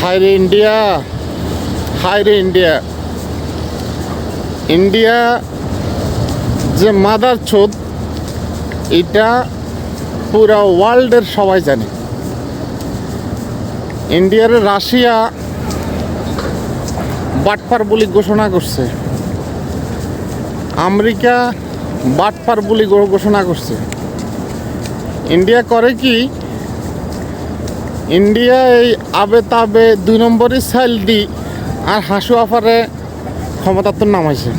হায় রে ইন্ডিয়া হায় রে ইন্ডিয়া ইন্ডিয়া যে মাদার ছোদ এটা পুরা ওয়ার্ল্ডের সবাই জানে। ইন্ডিয়ার রাশিয়া বাটপার বলে ঘোষণা করছে। আমেরিকা বাটপার বলে ঘোষণা করছে। ইন্ডিয়া করে কি? ইন্ডিয়া এই আবে তাবে দুই নম্বরই সাইল দি, আর হাসু আফারে ক্ষমতা তো নামাইছে।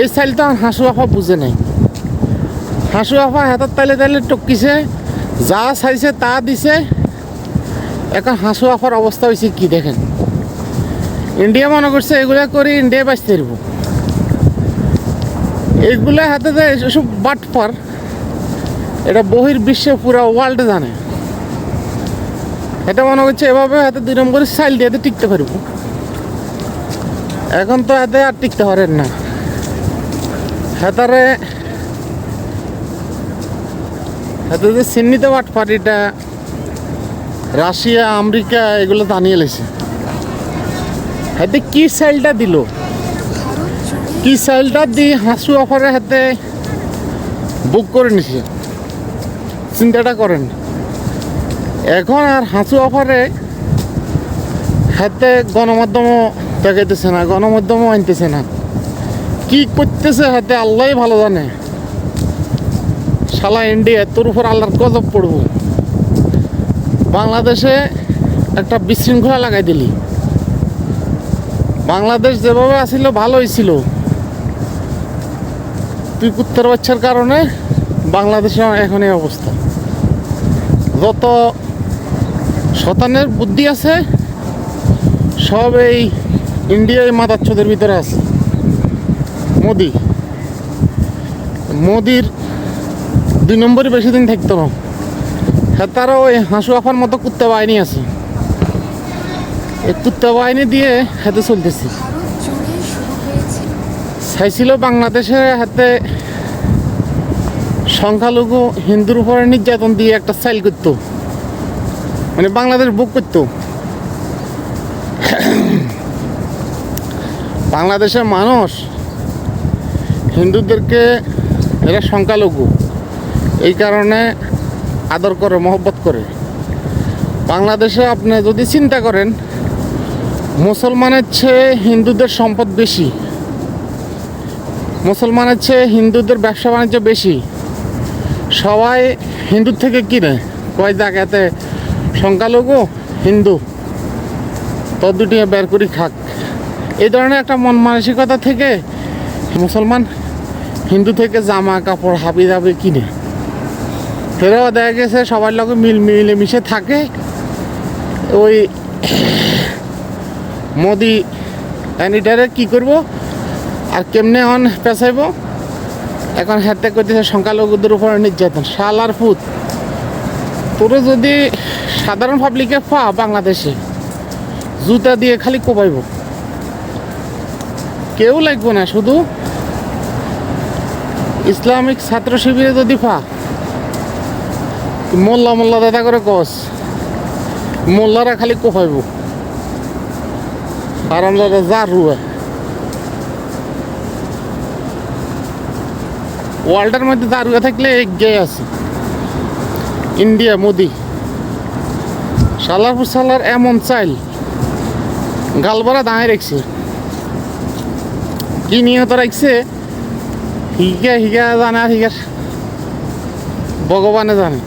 এই সাইলটা হাসু আফা বুঝে নাই। হাসু আফা হাতের তালে তালে টকিছে, যা চাইছে তা দিছে। এখন হাসু আফার অবস্থা হয়েছে কি দেখেন? ইন্ডিয়া মনে করছে এগুলা করে ইন্ডিয়া বাঁচতে পারব এইগুলা হাতে এসব বাটপার, এটা বহির বিশ্বে পুরো ওয়ার্ল্ড জানে। এটা মনে করছে এভাবে হাতে দুই নম্বরের সাইল দিয়ে তো টিকতে পারব। এখন তো হাতে আর টিকতে পারেন না। হাতারে হাতে যে চিহ্নিত বাট পার্টিটা রাশিয়া, আমেরিকা এগুলো জানিয়ে লেছে। হাতে কি সাইলটা দিল? কি সাইলটা দিয়ে হাসু অফারের হাতে বুক করে নিছে। চিন্তাটা করেন। এখন আর হাসু অফারে হাতে গণমাধ্যমও দেখাইতেছে না, গণমাধ্যমও আনতেছে না। কি করতেছে হাতে আল্লাহ ভালো জানে। শালা ইন্ডিয়া তোর উপর আল্লাহর গজব পড়ব। বাংলাদেশে একটা বিশৃঙ্খলা লাগাই দিলি। বাংলাদেশ যেভাবে আসিল ভালো হয়েছিল তুই কুত্তার বাচ্চার কারণে বাংলাদেশে এখন এই অবস্থা। যত শতানের বুদ্ধি আছে, সব এই ইন্ডিয়ায় মাদাচ্ছদের ভিতরে আছে। মোদি। মোদির দুই নম্বরই বেশি দিন থাকতো না হ্যাঁ তারও ওই হাঁসু আফার মতো কুত্তা বাহিনী আছে। এই কুত্তা বাহিনী দিয়ে হাতে চলতেছি। চাইছিল বাংলাদেশের হাতে সংখ্যালঘু হিন্দুর উপরে নির্যাতন দিয়ে একটা সাইল করতো। মানে বাংলাদেশ বুক করতো। বাংলাদেশের মানুষ হিন্দুদেরকে এরা সংখ্যালঘু। এই কারণে আদর করে, মহব্বত করে। বাংলাদেশে আপনি যদি চিন্তা করেন, মুসলমানের চেয়ে হিন্দুদের সম্পদ বেশি। মুসলমানের চেয়ে হিন্দুদের ব্যবসা বাণিজ্য বেশি। সবাই হিন্দুর থেকে কিনে, কয় জায়গাতে সংখ্যালঘু, হিন্দু। তো দুটি বের করি খাক। এই ধরনের একটা মন মানসিকতা থেকে মুসলমান হিন্দু থেকে জামা কাপড় হাবি দাবি কিনে। ফেরেও দেখা গেছে সবার লগে মিল মিলে মিশে থাকে। ওই মোদি এনিটারে কি করব? আর কেমনে অন পেঁচাইব? এখন হাতে করতেছে সংখ্যালঘুদের উপর নির্যাতন, শালার ফুত তোরে যদি সাধারণ পাবলিকে ফা বাংলাদেশে। জুতা দিয়ে খালি কোপাইব কেউ লাগবো না, শুধু ইসলামিক ছাত্র শিবিরে যদি ফা মোল্লা মোল্লা দাদা করে কস, মোল্লারা খালি কোপাইব আরাম দাদা যা রুয়া। ওয়ার্ল্ডের মধ্যে দারুয়া থাকলে এগিয়ে আছে। ইন্ডিয়া, মোদি। সালারপুর সালার এমন চাইল। গালবারা দাঁড়িয়ে রাখছে। কি নিহত রাখছে? হিগা হিগা জানে আর হিগার ভগবানে জানে।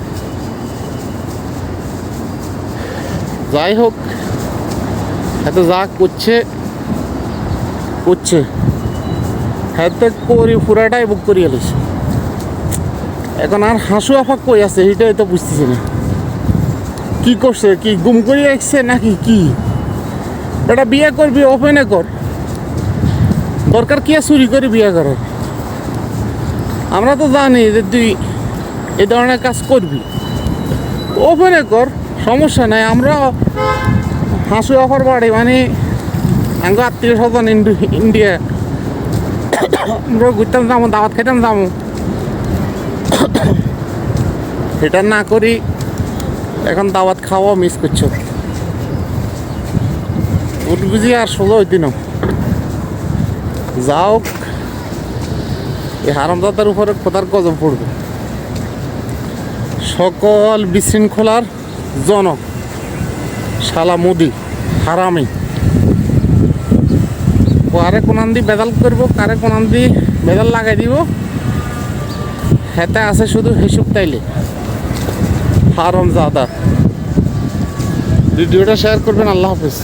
যাই হোক, এত যা করছে করছে। হাতে করি পুরাটাই বুক করি এলিস এখন আর হাসু আফাক কই আছে সেটাই তো বুঝতেছি না। কি করছে? কি গুম করে রাখছে নাকি কি? বেটা বিয়ে করবি ওপেনে কর। দরকার কি চুরি করে বিয়ে করার? আমরা তো জানি যে তুই এই ধরনের কাজ করবি। ওপেনে কর, সমস্যা নাই, আমরা হাসু অফার বাড়ি মানে আঙ্গ আত্মীয় স্বজন ইন্ডিয়া। আমরা ঘুরতাম যাব, দাওয়াত খাইতাম যাব। এটা না করি এখন দাওয়াত খাওয়া মিস করছ। উঠ বুঝি আর ষোলো হইতি না যাও। এই হারামদাদার উপরে কোথার গজব পড়বে। সকল বিশৃঙ্খলার জনক। শালা মোদি, হারামি। কারে কোনান দি বেদাল করব, কারে কোনান দি বেদাল লাগাই দিব? হেতে আছে শুধু হিসুব তাইলে। হারম জাদা ভিডিওটা শেয়ার করবেন আল্লাহ হাফিজ।